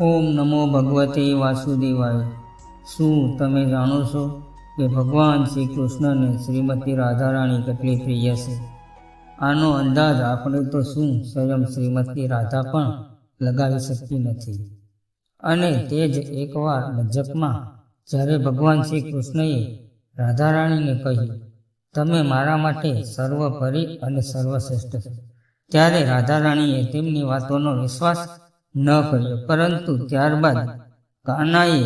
ઓમ નમો ભગવતે વાસુદેવાય. શું તમે જાણો છો કે ભગવાન શ્રી કૃષ્ણને શ્રીમતી રાધારાણી કેટલી પ્રિય છે? આનો અંદાજ આપણે તો શું સ્વયં શ્રીમતી રાધા પણ લગાવી શકતી નથી. અને તે જ એકવાર મજ્જપમાં જ્યારે ભગવાન શ્રી કૃષ્ણએ રાધારાણીને કહ્યું, તમે મારા માટે સર્વપરી અને સર્વશ્રેષ્ઠ છો. ત્યારે રાધારાણીએ તેમની વાતોનો વિશ્વાસ ન કર્યો. પરંતુ ત્યારબાદ કાનાએ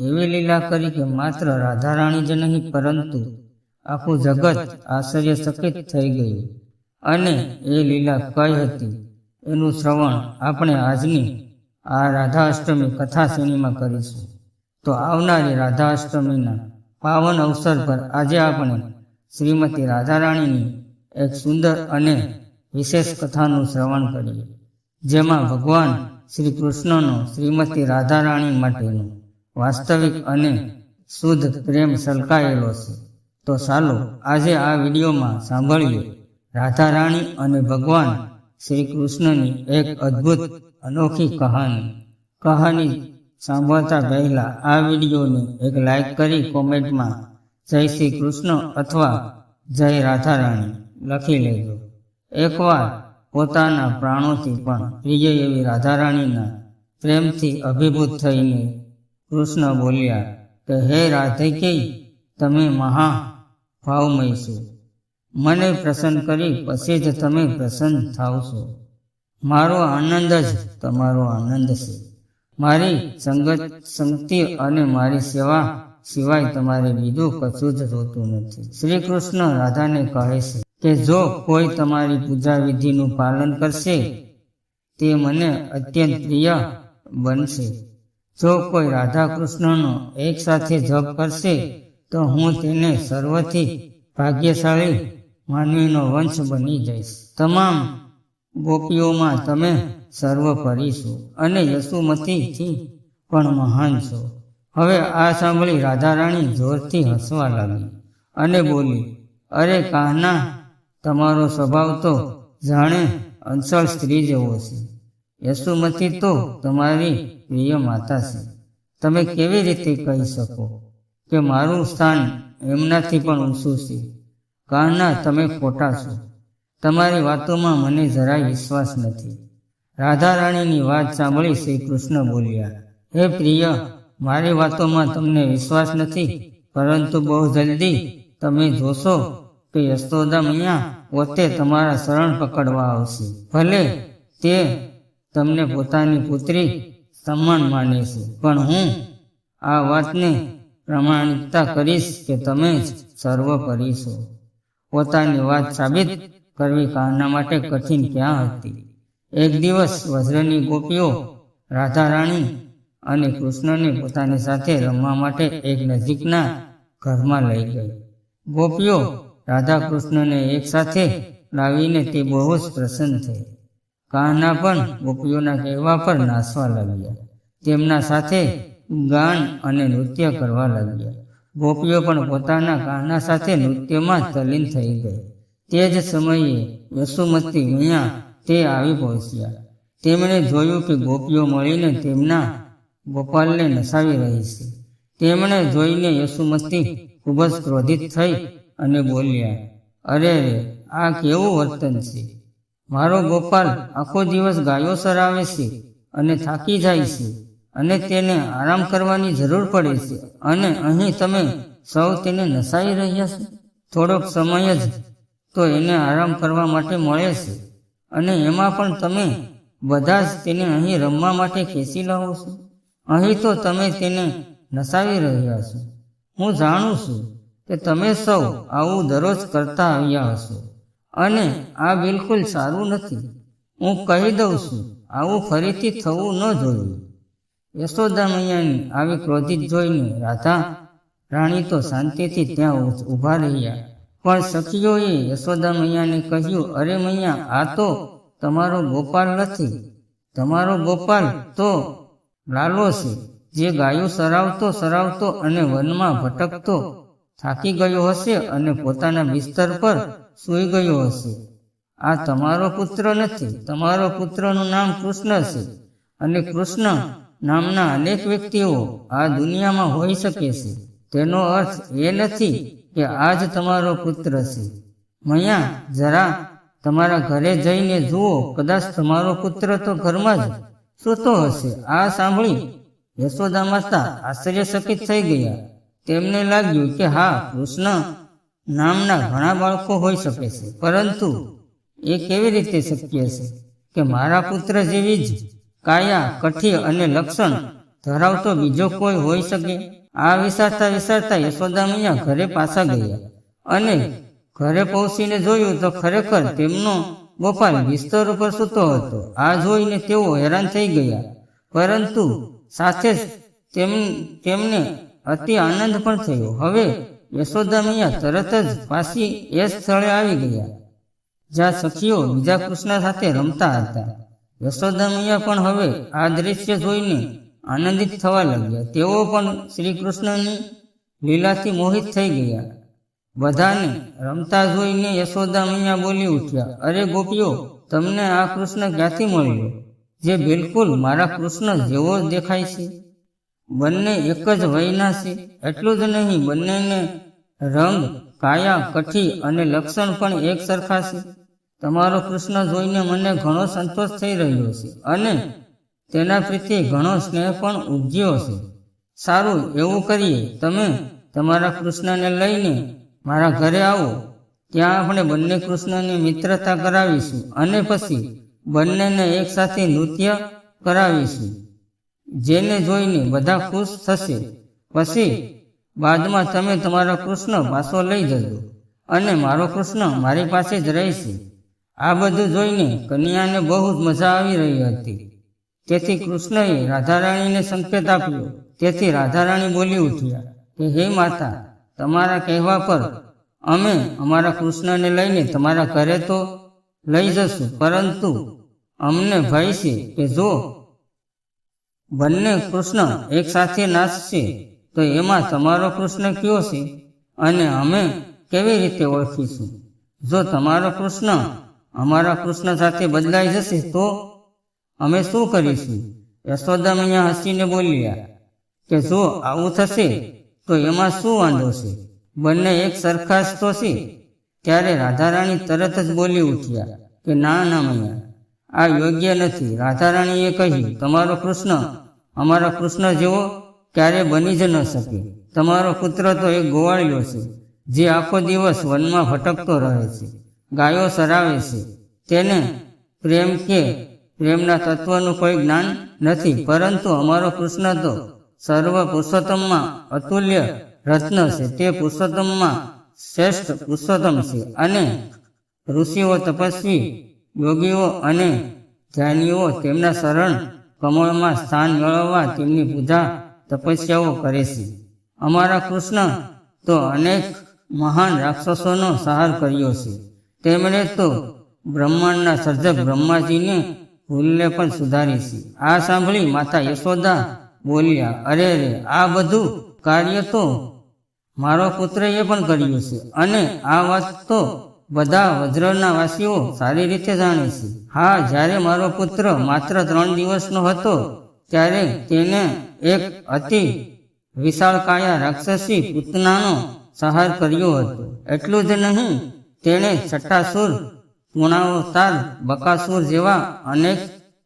એવી લીલા કરી કે માત્ર રાધારાણી જ નહીં, પરંતુ આખું જગત આશ્ચર્યચકિત થઈ ગયું. અને એ લીલા કઈ હતી? એનું શ્રવણ આપણે આજની આ રાધા અષ્ટમી કથા શ્રેણીમાં કરીશું. તો આવનારી રાધા અષ્ટમીના પાવન અવસર પર આજે આપણે શ્રીમતી રાધારાણીની એક સુંદર અને વિશેષ કથાનું શ્રવણ કરીએ. જેમાં ભગવાન શ્રી કૃષ્ણનો શ્રીમતી રાધારાણી માટેનો વાસ્તવિક અને શુદ્ધ પ્રેમ સલકાયેલો છે. તો ચાલો આજે આ વિડીયોમાં સાંભળીએ રાધારાણી અને ભગવાન શ્રી કૃષ્ણની એક અદ્ભુત અનોખી કહાની. કહાની સાંભળતા પહેલા આ વિડીયોને એક લાઈક કરી કોમેન્ટમાં જય શ્રી કૃષ્ણ અથવા જય રાધારાણી લખી લેજો. એકવાર પોતાના પ્રાણોથી પણ પ્રિય એવી રાધારાણીના પ્રેમથી અભિભૂત થઈને કૃષ્ણ બોલ્યા કે, હે રાધિકેય તમે મહા ભાવમય છો. મને પ્રસન્ન કરી પછી જ તમે પ્રસન્ન થાવ છો. મારો આનંદ જ તમારો આનંદ છે. મારી સંગત, સંગતિ અને મારી સેવા સિવાય તમારે બીજું કશું જ જોતું નથી. શ્રી કૃષ્ણ રાધાને કહે છે કે જો કોઈ તમારી પૂજા વિધિનું પાલન કરશે તે મને અત્યંત પ્રિય બનશે. જો કોઈ રાધા કૃષ્ણનો એક સાથે જપ કરશે તો હું તેને સર્વથી ભાગ્યશાળી માનવીનો વંશ બની જઈશ. તમામ ગોપીઓમાં તમે સર્વપરી છો અને યશુમતીથી પણ મહાન છો. હવે આ સાંભળી રાધારાણી જોરથી હસવા લાગી અને બોલી અરે કાહના તમારો સ્વભાવ તો જાણે અંસળ સ્ત્રી જેવો છે. યશુમતી તો તમારી પ્રિય માતા છે. તમે કેવી રીતે કહી શકો કે મારું સ્થાન એમનાથી પણ ઊંચું છે? કાહના તમે ખોટા છો. તમારી વાતોમાં મને જરાય વિશ્વાસ નથી. રાધા રાણીની વાત સાંભળી શ્રી કૃષ્ણ બોલ્યા, હે પ્રિય, મારી વાતોમાં તમને વિશ્વાસ નથી, પરંતુ બહુ જલ્દી તમે જોશો કે યશોદા મૈયા પોતે તમારા શરણ પકડવા આવશે. ભલે તે તમને પોતાની પુત્રી સમાન માને છે, પણ હું આ વાતને પ્રમાણિકતા કરીશ કે તમે જ સર્વપરી પોતાની વાત સાબિત કરવી કારના માટે કઠિન ક્યાં હતી? એક દિવસ વજ્રની ગોપીઓ રાધા રાણી અને કૃષ્ણને પોતાની સાથે રમવા માટે એક નજીકના ઘરમાં લઈ ગઈ. ગોપીઓ રાધા કૃષ્ણને એક સાથે લાવીને તે બહુ જ પ્રસન્ન થઈ. કાહના પણ ગોપીઓના કહેવા પર નાસવા લાગ્યા. તેમના સાથે ગાન અને નૃત્ય કરવા લાગ્યા. ગોપીઓ પણ પોતાના કાહના સાથે નૃત્યમાં તલીન થઈ ગઈ. તે જ સમયે યશુમતી મિયા તે આવી પહોંચ્યા. તેમણે જોયું કે ગોપીઓ મળીને તેમના ગોપાલને નસાવી રહી છે. તેમણે જોઈને યશુમતી ખૂબ જ ક્રોધિત થઈ અને બોલ્યા, અરે રે આ કેવું વર્તન છે? મારો ગોપાલ આખો દિવસ ગાયો સરાવે છે અને થાકી જાય છે અને તેને આરામ કરવાની જરૂર પડે છે. અને અહીં તમે સૌ તેને નસાઈ રહ્યા છો? થોડોક સમય જ તો એને આરામ કરવા માટે મળે છે. અને એમાં પણ તમે બધા જ તેને અહીં રમવા માટે ખેંચી લાવો છો? અહીં તો તમે તેને નસાવી રહ્યા છો. હું જાણું છું કે તમે સૌ આવું દરરોજ કરતા આવ્યા હશો. અને આ બિલકુલ સારું નથી. હું કહી દઉં છું, આવું ફરીથી થવું ન જોઈએ. યશોદા મૈયાની આવી ક્રોધિત જોઈને રાધા, રાણી તો શાંતિથી ત્યાં ઊભા રહ્યા. પણ સખીઓએ યશોદા મૈયાને કહ્યું, અરે મૈયા, આ તો તમારો ગોપાલ નથી. તમારો ગોપાલ તો લાલો છે. જે ગાયો સરાવતો સરાવતો અને વનમાં ભટકતો થાકી ગયો હશે અને પોતાના બિસ્તર પર સૂઈ ગયો હશે. આ તમારો પુત્ર નથી, તમારો પુત્રનું નામ કૃષ્ણ છે અને કૃષ્ણ નામના અનેક વ્યક્તિઓ આ દુનિયામાં હોઈ શકે છે. તેનો અર્થ એ નથી કે આ જ તમારો પુત્ર છે. મૈયા, જરા તમારા ઘરે જઈને જુઓ, કદાચ તમારો પુત્ર તો ઘરમાં જ સૂતો હશે. આ સાંભળી યશોદા માતા આશ્ચર્યચકિત થઈ ગયા. તેમને લાગ્યું કે હા, કૃષ્ણ નામના ઘણા બાળકો હોઈ શકે છે, પરંતુ એ કેવી રીતે શક્ય છે કે મારા પુત્ર જેવી જ કાયા કઠી અને લક્ષણ ધરાવતો બીજો કોઈ હોઈ શકે? આ વિચારતા વિચારતા યશોદા મૈયા ઘરે પાછા ગયા અને ઘરે પહોંચીને જોયું તો ખરેખર તેમનો ગોપાલ બિસ્તર ઉપર સૂતો હતો. આ જોઈને તેઓ હેરાન થઈ ગયા, પરંતુ સાથે જ તેમ, તેમને અતિ આનંદ પણ થયો. હવે યશોદા મૈયા તરત જ પાછી એ સ્થળે આવી ગયા, જ્યાં સખીઓ બીજા કૃષ્ણ સાથે રમતા હતા. યશોદા મૈયા પણ હવે આ દ્રશ્ય જોઈને આનંદિત થવા લાગ્યા. તેઓ પણ શ્રી કૃષ્ણની લીલાથી મોહિત થઈ ગયા. બધાને રમતા જોઈને યશોદા મૈયા બોલી ઉઠ્યા, અરે ગોપીઓ, તમને આ કૃષ્ણ ક્યાંથી મળ્યો? જે બિલકુલ મારા કૃષ્ણ જેવો જ દેખાય છે. બંને એક જ વયના છે. એટલું જ નહીં બંનેને રંગ કાયા કઠી અને લક્ષણ પણ એક સરખા છે. તમારો કૃષ્ણ જોઈને મને ઘણો સંતોષ થઈ રહ્યો છે. અને તેના પ્રત્યે ઘણો સ્નેહ પણ ઉપજ્યો છે. સારું એવું કરીએ. તમે તમારા કૃષ્ણને લઈને મારા ઘરે આવો. ત્યાં આપણે બંને કૃષ્ણની મિત્રતા કરાવીશું. અને પછી બંનેને એકસાથે નૃત્ય કરાવીશું. જેને જોઈને બધા ખુશ થશે. પછી બાદમાં તમે તમારા કૃષ્ણ પાછો લઈ જજો અને મારો કૃષ્ણ મારી પાસે જ રહેશે. આ બધું જોઈને કન્યાને બહુ જ મજા આવી રહી હતી. તેથી કૃષ્ણએ રાધારાણીને સંકેત આપ્યો. તેથી રાધારાણી બોલી ઉઠ્યા કે, હે માતા, તમારા કહેવા પર અમે અમારા કૃષ્ણને લઈને તમારા ઘરે તો લઈ જશું, પરંતુ અમને ભય છે કે જો બંને કૃષ્ણ એક સાથે નાચશે, તો એમાં તમારો કૃષ્ણ કયો છે? અને અમે કેવી રીતે ઓળખીશું? જો તમારો કૃષ્ણ અમારા કૃષ્ણ સાથે બદલાઈ જશે, તો અમે શું કરીશું? યશોદા મૈયા હસીને બોલ્યા કે જો આવું થશે, તો એમાં શું વાંધો છે? બંને એક સરખા તો છે. ત્યારે રાધારાણી તરત જ બોલી ઉઠ્યા કે, ના ના, મૈયા, આ યોગ્ય નથી. રાધારાણીએ કહ્યું, તમારો કૃષ્ણ અમારા કૃષ્ણ જેવો ક્યારે બની જ ન શકે. તમારો પુત્ર તો એક ગોવાળિયો છે, જે આખો દિવસ વનમાં ભટકતો રહે છે, ગાયો સરાવે છે. તેને પ્રેમ કે પ્રેમના તત્વનું કોઈ જ્ઞાન નથી, પરંતુ અમારો કૃષ્ણ તો સર્વ પુરુષોત્તમમાં અતુલ્ય રત્ન છે. તે પુરુષોત્તમમાં શ્રેષ્ઠ પુરુષોત્તમ છે અને ઋષિઓ, તપસ્વી, યોગીઓ અને ધ્યાનીઓ તેમના શરણ કમળમાં સ્થાન મેળવવા તેમની પૂજા, તપસ્યાઓ કરે છે. અમારા કૃષ્ણ તો અનેક મહાન રાક્ષસોનો સહાર કર્યો છે. તેમણે તો બ્રહ્માંડના સર્જક બ્રહ્માજીને ભૂલને પણ સુધારી છે. આ સાંભળી માતા યશોદા બોલ્યા, અરે રે આ બધું કાર્ય તો મારો પુત્રએ પણ કર્યું છે અને આ વાત તો બધા વજ્રના વાસીઓ સારી રીતે જાણે છે. હા, જ્યારે મારો પુત્ર માત્ર ત્રણ દિવસનો હતો, ત્યારે તેને એક અતિ વિશાળકાયા રાક્ષસી પૂતનાનો સહાર કર્યો હતો. એટલું જ નહીં, તેણે છઠ્ઠાસુર પૂર્ણાવતાર બકાસુર જેવા અનેક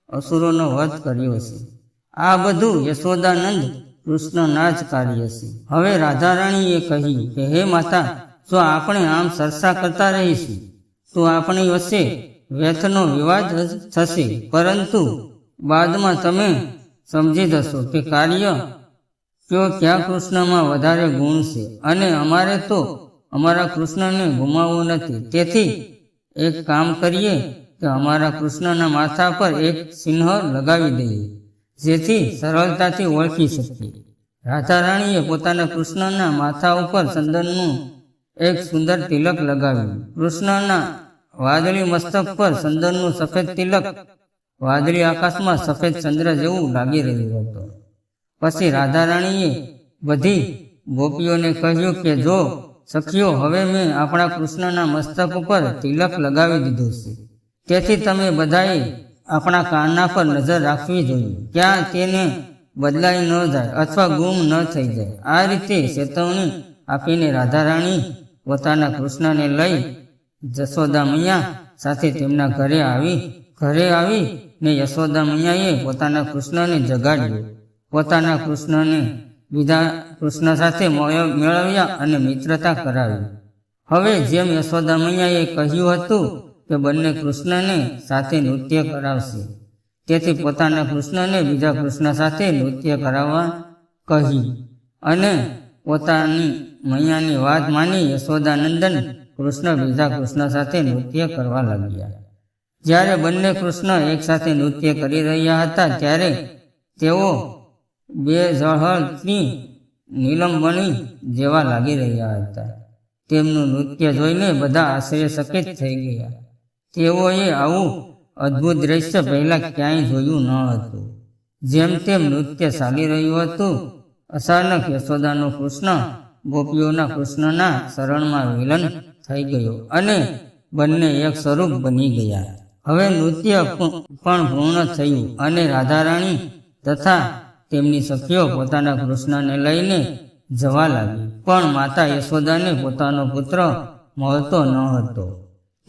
અસુરોનો વધ કર્યો છે. આ બધું યશોદાનંદ કૃષ્ણના જ કાર્ય છે. હવે રાધારાણીએ કહ્યું કે, હે માતા જો આપણે આમ ચર્ચા કરતા રહીશું. તો આપણી વચ્ચે વ્યથનો વિવાદ થશે. પરંતુ બાદમાં તમે સમજી જશો કે કાર્ય કયો ક્યાં કૃષ્ણમાં વધારે ગુણ છે. અને અમારે તો અમારા કૃષ્ણને ગુમાવવું નથી. તેથી એક કામ કરીએ કે અમારા કૃષ્ણના માથા પર એક ચિહ્ન લગાવી દઈએ, જેથી સરળતાથી ઓળખી શકીએ. રાધા રાણીએ પોતાના કૃષ્ણના માથા ઉપર ચંદનનું એક સુંદર તિલક લગાવ્યું. કૃષ્ણના વાદળી મસ્તક પર ચંદનનું સફેદ તિલક. વાદળી આકાશમાં સફેદ ચંદ્ર જેવું લાગી રહ્યું હતું. પછી રાધારાણીએ બધી ગોપીઓને કહ્યું કે, જો સખીઓ, હવે મેં આપણા કૃષ્ણના મસ્તક ઉપર તિલક લગાવી દીધું છે. તેથી તમે બધાએ આપણા કાનના પર નજર રાખવી જોઈએ. ક્યાં તેને બદલાઈ ન જાય અથવા ગુમ ન થઈ જાય. આ રીતે ચેતવણી આપીને રાધારાણી પોતાના કૃષ્ણને લઈ જશોદા મૈયા સાથે તેમના ઘરે આવી ઘરે આવી ને યશોદા મૈયાએ પોતાના કૃષ્ણને જગાડ્યો. પોતાના કૃષ્ણને બીજા કૃષ્ણ સાથે મેળવ્યા અને મિત્રતા કરાવી. હવે જેમ યશોદા મૈયાએ કહ્યું હતું કે બંને કૃષ્ણને સાથે નૃત્ય કરાવશે, તેથી પોતાના કૃષ્ણને બીજા કૃષ્ણ સાથે નૃત્ય કરાવવા કહી અને પોતાની મૈયાની વાત માની યશોદાનંદન કૃષ્ણ બીજા કૃષ્ણ સાથે નૃત્ય કરવા લાગ્યા. જ્યારે બંને કૃષ્ણ એકસાથે નૃત્ય કરી રહ્યા હતા, ત્યારે તેઓ બે ઝળહળતી નીલમબણી જેવા લાગી રહ્યા હતા. તેમનું નૃત્ય જોઈને બધા આશ્ચર્યચકિત થઈ ગયા. તેઓએ આવું અદ્ભુત દ્રશ્ય પહેલાં ક્યાંય જોયું ન હતું. જેમ તેમ નૃત્ય ચાલી રહ્યું હતું અચાનક યશોદાનો કૃષ્ણ ગોપીઓના કૃષ્ણના શરણમાં વિલન થઈ ગયો અને બંને એક સ્વરૂપ બની ગયા. હવે નૃત્ય પણ પૂર્ણ થયું અને રાધારાણી તથા તેમની સખીઓ પોતાના કૃષ્ણને લઈને જવા લાગી. પણ માતા યશોદાને પોતાનો પુત્ર મળતો ન હતો.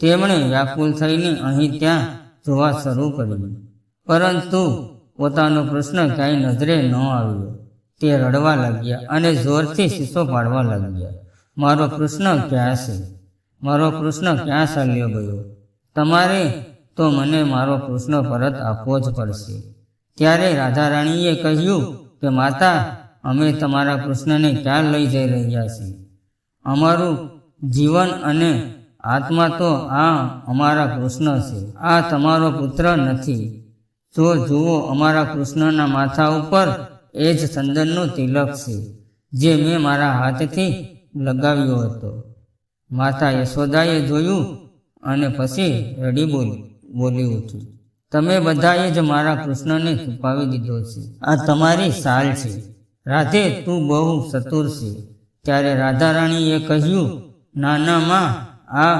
તેમણે વ્યાકુલ થઈને અહીં ત્યાં જોવા શરૂ કર્યું પરંતુ પોતાનો કૃષ્ણ ક્યાંય નજરે ન આવ્યો. તે રડવા લાગ્યા અને જોરથી શીશો પાડવા લાગ્યા. મારો કૃષ્ણ ક્યાં છે? મારો કૃષ્ણ ક્યાં ચાલ્યો ગયો? તમારે તો મને મારો કૃષ્ણ પરત આપવો જ પડશે. ત્યારે રાધારાણીએ કહ્યું કે, માતા, અમે તમારા કૃષ્ણને ક્યાં લઈ જઈ રહ્યા છીએ? અમારું જીવન અને આત્મા તો આ અમારા કૃષ્ણ છે. આ તમારો પુત્ર નથી. જો જુઓ અમારા કૃષ્ણના માથા ઉપર એ જ સંદનનો તિલક છે, જે મેં મારા હાથથી લગાવ્યો હતો. માતા યશોદાએ જોયું અને પછી રડી બોલી બોલી ઉઠી, તમે બધાએ જ મારા કૃષ્ણને છુપાવી દીધો છે. આ તમારી સાલ છે. રાધે, તું બહુ ચતુર છે. ત્યારે રાધા રાણીએ કહ્યું નાના માં આ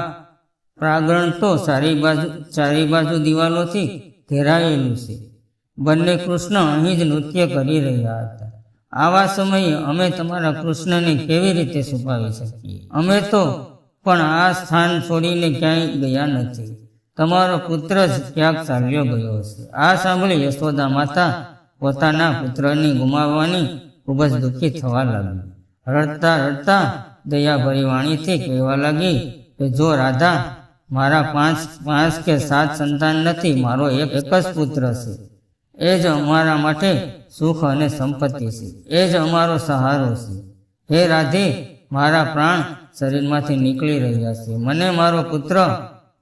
પ્રાગણ તો ચારે બાજુ ચારે બાજુ દિવાલોથી ઘેરાયેલું છે. બંને કૃષ્ણ અહીં જ નૃત્ય કરી રહ્યા હતા. આવા સમયે અમે તમારા કૃષ્ણને કેવી રીતે છુપાવી શકીએ? અમે તો પણ આ સ્થાન છોડીને ક્યાંય ગયા નથી. તમારો પુત્ર જ ક્યાંક ચાલ્યો ગયો હશે. આ સાંભળી યશોદા માતા પોતાના પુત્રની ગુમાવવાની ખૂબ જ દુઃખી થવા લાગી. રડતા રડતા દયાભરી વાણીથી કહેવા લાગી કે, જો રાધા, મારા પાંચ પાંચ કે સાત સંતાન નથી, મારો એક એક જ પુત્ર છે. એ જ અમારા માટે સુખ અને સંપત્તિ છે. એ જ અમારો સહારો છે. હે રાધે, મારા પ્રાણ શરીરમાંથી નીકળી રહ્યા છે. મને મારો પુત્ર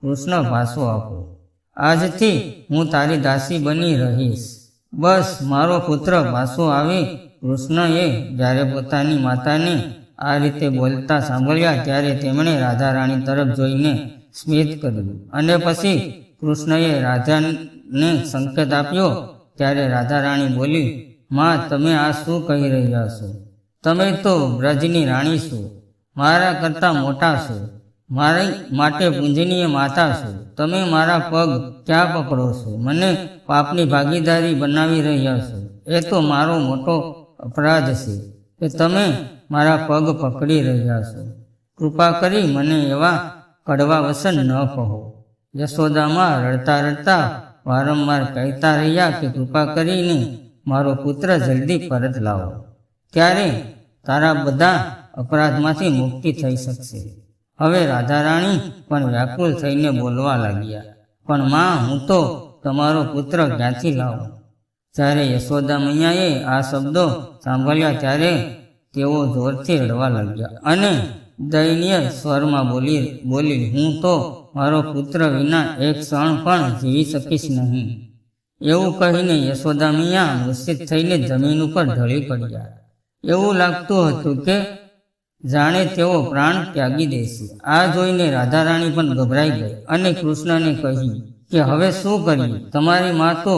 કૃષ્ણ ભાસો આપો. આજથી હું તારી દાસી બની રહીશ. બસ, મારો પુત્ર ભાસો આવે કૃષ્ણએ જ્યારે પોતાની માતાને આ રીતે બોલતા સાંભળ્યા ત્યારે તેમણે રાધા રાણી તરફ જોઈને સ્મિત કર્યું અને પછી કૃષ્ણએ રાધાને સંકેત આપ્યો ત્યારે રાધા રાણી બોલી, માં, તમે આ શું કહી રહ્યા છો? તમે તો બ્રજની રાણી છો. મારા કરતાં મોટા છો. મારી માટે પૂંજનીય માતા છો. તમે મારા પગ ક્યાં પકડો છો? મને પાપની ભાગીદારી બનાવી રહ્યા છો. એ તો મારો મોટો અપરાધ છે કે તમે મારા પગ પકડી રહ્યા છો. કૃપા કરી મને એવા કડવા વસન ન કહો. યશોદામાં રડતા રડતા વારંવાર કહેતા રહ્યા કે કૃપા કરીને મારો પુત્ર જલ્દી પરત લાવો. ત્યારે તારા બધા અપરાધમાંથી મુક્તિ થઈ શકશે. હવે રાધારાણી પણ વ્યાકુલ થઈને બોલવા લાગ્યા. પણ માં, હું તો તમારો પુત્ર ક્યાંથી લાવું? જ્યારે યશોદા મૈયાએ આ શબ્દો સાંભળ્યા ત્યારે તેઓ જોરથી રડવા લાગ્યા અને દયનીય સ્વરમાં બોલી બોલી, હું તો મારો પુત્ર વિના એક ક્ષણ પણ જીવી શકીશ નહીં. એવું કહીને યશોદા મિયા ગુસ્સિત થઈને જમીન ઉપર ઢળી પડ્યા. એવું લાગતું હતું કે જાણે તેઓ પ્રાણ ત્યાગી દેશે. આ જોઈને રાધારાણી પણ ગભરાઈ ગઈ અને કૃષ્ણને કહ્યું કે હવે શું કરીએ? તમારી મા તો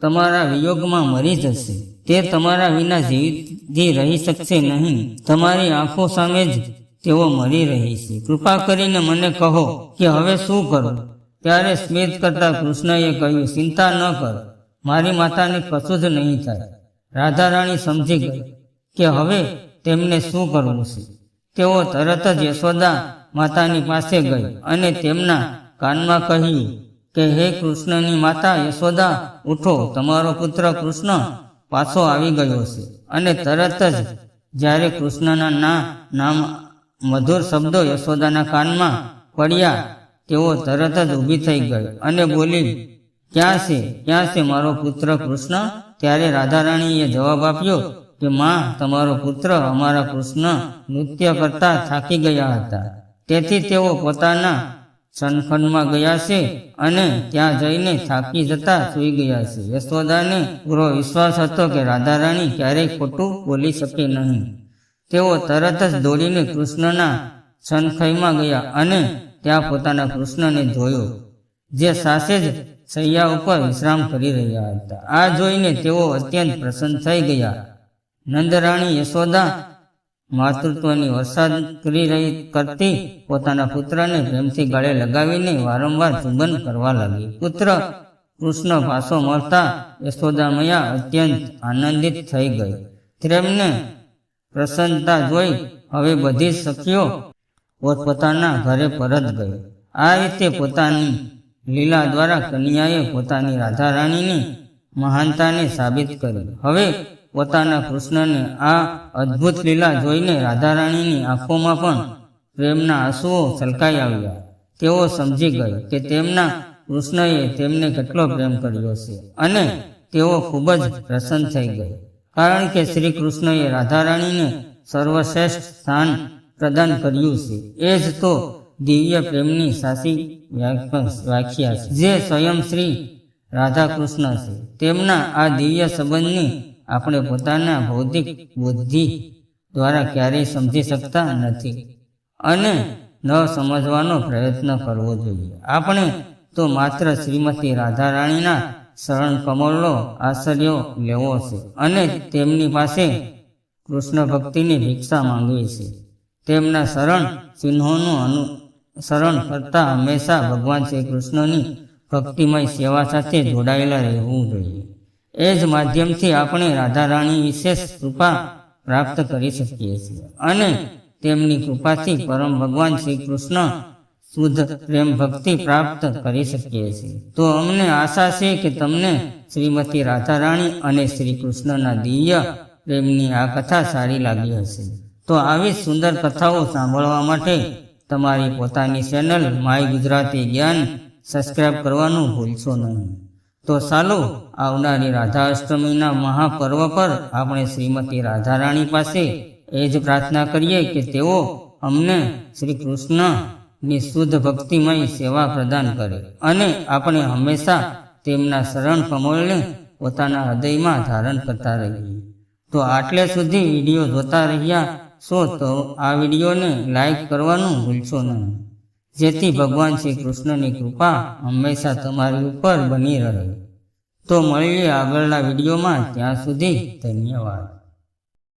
તમારા વિયોગમાં મરી જશે. તે તમારા વિના જીવતી રહી શકશે નહીં. તમારી આંખો સામે જ તેઓ મરી રહી છે. કૃપા કરીને મને કહો કે હવે શું કરું? ત્યારે સ્મિત કરતા કૃષ્ણએ કહ્યું, ચિંતા ન કર. મારી માતાને કશું જ નહીં થાય. રાધા રાણી સમજી ગઈ કે હવે તેમને શું કરવું છે. તેઓ તરત જ યશોદા માતાની પાસે ગઈ અને તેમના કાનમાં કહ્યું કે, હે કૃષ્ણની માતા, યશોદા, ઉઠો. તમારો પુત્ર કૃષ્ણ પાછો આવી ગયો છે. અને તરત જ જ્યારે કૃષ્ણના ના નામ મધુર શબ્દો યશોદાના કાનમાં પડ્યા, તેઓ તરત જ ઊભી થઈ ગઈ અને બોલી, ક્યાં છે? ક્યાં છે મારો પુત્ર કૃષ્ણ? ત્યારે રાધારાણીએ જવાબ આપ્યો કે, માં, તમારો પુત્ર અમારા કૃષ્ણ નૃત્ય કરતા થાકી ગયા હતા. તેથી તેઓ પોતાના સનખંડમાં ગયા છે અને ત્યાં જઈને થાકી જતા સૂઈ ગયા છે. યશોદાને પૂરો વિશ્વાસ હતો કે રાધા રાણી ક્યારેય ખોટું બોલી શકે નહીં. તેઓ તરત જ દોડીને કૃષ્ણના સનખઈમાં ગયા અને ત્યાં પોતાના કૃષ્ણને જોયો, જે સાસે જ સૈયા ઉપર વિશ્રામ કરી રહ્યા હતા. આ જોઈને તેઓ અત્યંત પ્રસન્ન થઈ ગયા. નંદરાણી યશોદા માતૃત્વની વરસાદ કરી રહી કરતી પોતાના પુત્રને પ્રેમથી ગળે લગાવીને વારંવાર ચુંબન કરવા લાગી. પુત્ર કૃષ્ણ પાસો મળતા યશોદા મયા અત્યંત આનંદિત થઈ ગઈ. તેમને પ્રસન્નતા જોઈ હવે બધી સખીઓ પોતપોતાના ઘરે પરત ગઈ. આ રીતે પોતાની લીલા દ્વારા કન્યાએ પોતાની રાધારાણીની મહાનતાને સાબિત કરી. હવે પોતાના કૃષ્ણને આ અદ્ભુત લીલા જોઈને રાધા રાણીની આંખોમાં પણ પ્રેમના આંસુઓ છલકાઈ આવ્યા. તેઓ સમજી ગઈ કે તેમના કૃષ્ણએ તેમને કેટલો પ્રેમ કર્યો છે અને તેઓ ખૂબ જ પ્રસન્ન થઈ ગઈ. કારણ કે શ્રી કૃષ્ણએ રાધા રાણીને સર્વશ્રેષ્ઠ સ્થાન પ્રદાન કર્યું છે. એ જ તો દિવ્ય પ્રેમની સાચી વ્યાખ્યા છે. જે સ્વયં શ્રી રાધા કૃષ્ણ છે. તેમના આ દિવ્ય સંબંધની આપણે પોતાના ભૌતિક બુદ્ધિ દ્વારા ક્યારેય સમજી શકતા નથી અને ન સમજવાનો પ્રયત્ન કરવો જોઈએ. આપણે તો માત્ર શ્રીમતી રાધા રાણીના શરણ કમળનો આશ્ચર્ય લેવો છે અને તેમની પાસે કૃષ્ણ ભક્તિની ભિક્ષા માંગવી છે. તેમના શરણ ચિહ્નોનું અનુસરણ કરતા હંમેશા ભગવાન શ્રી કૃષ્ણની ભક્તિમય સેવા સાથે જોડાયેલા રહેવું જોઈએ. એ જ માધ્યમથી આપણે રાધા રાણી વિશેષ કૃપા પ્રાપ્ત કરી શકીએ છીએ અને તેમની કૃપાથી પરમ ભગવાન શ્રી કૃષ્ણ શુદ્ધ પ્રેમ ભક્તિ પ્રાપ્ત કરી શકીએ છીએ. તો અમને આશા છે કે તમને શ્રીમતી રાધારાણી અને શ્રી કૃષ્ણના દિવ્ય પ્રેમની આ કથા સારી લાગી હશે. તો આવી સુંદર કથાઓ સાંભળવા માટે તમારી પોતાની ચેનલ માય ગુજરાતી જ્ઞાન સબસ્ક્રાઇબ કરવાનું ભૂલશો નહીં. તો ચાલો, આવનારી રાધા અષ્ટમીના મહાપર્વ પર આપણે શ્રીમતી રાધા રાણી પાસે એ જ પ્રાર્થના કરીએ કે તેઓ અમને શ્રી કૃષ્ણની શુદ્ધ ભક્તિમય સેવા પ્રદાન કરે અને આપણે હંમેશા તેમના શરણ કમળને પોતાના હૃદયમાં ધારણ કરતા રહીએ. તો આટલે સુધી વીડિયો જોતા રહ્યા છો તો આ વિડીયોને લાઈક કરવાનું ભૂલશો નહીં. જેથી ભગવાન શ્રી કૃષ્ણની કૃપા હંમેશા તમારી ઉપર બની રહે. તો મળીએ આગળના વિડીયોમાં. ત્યાં સુધી ધન્યવાદ.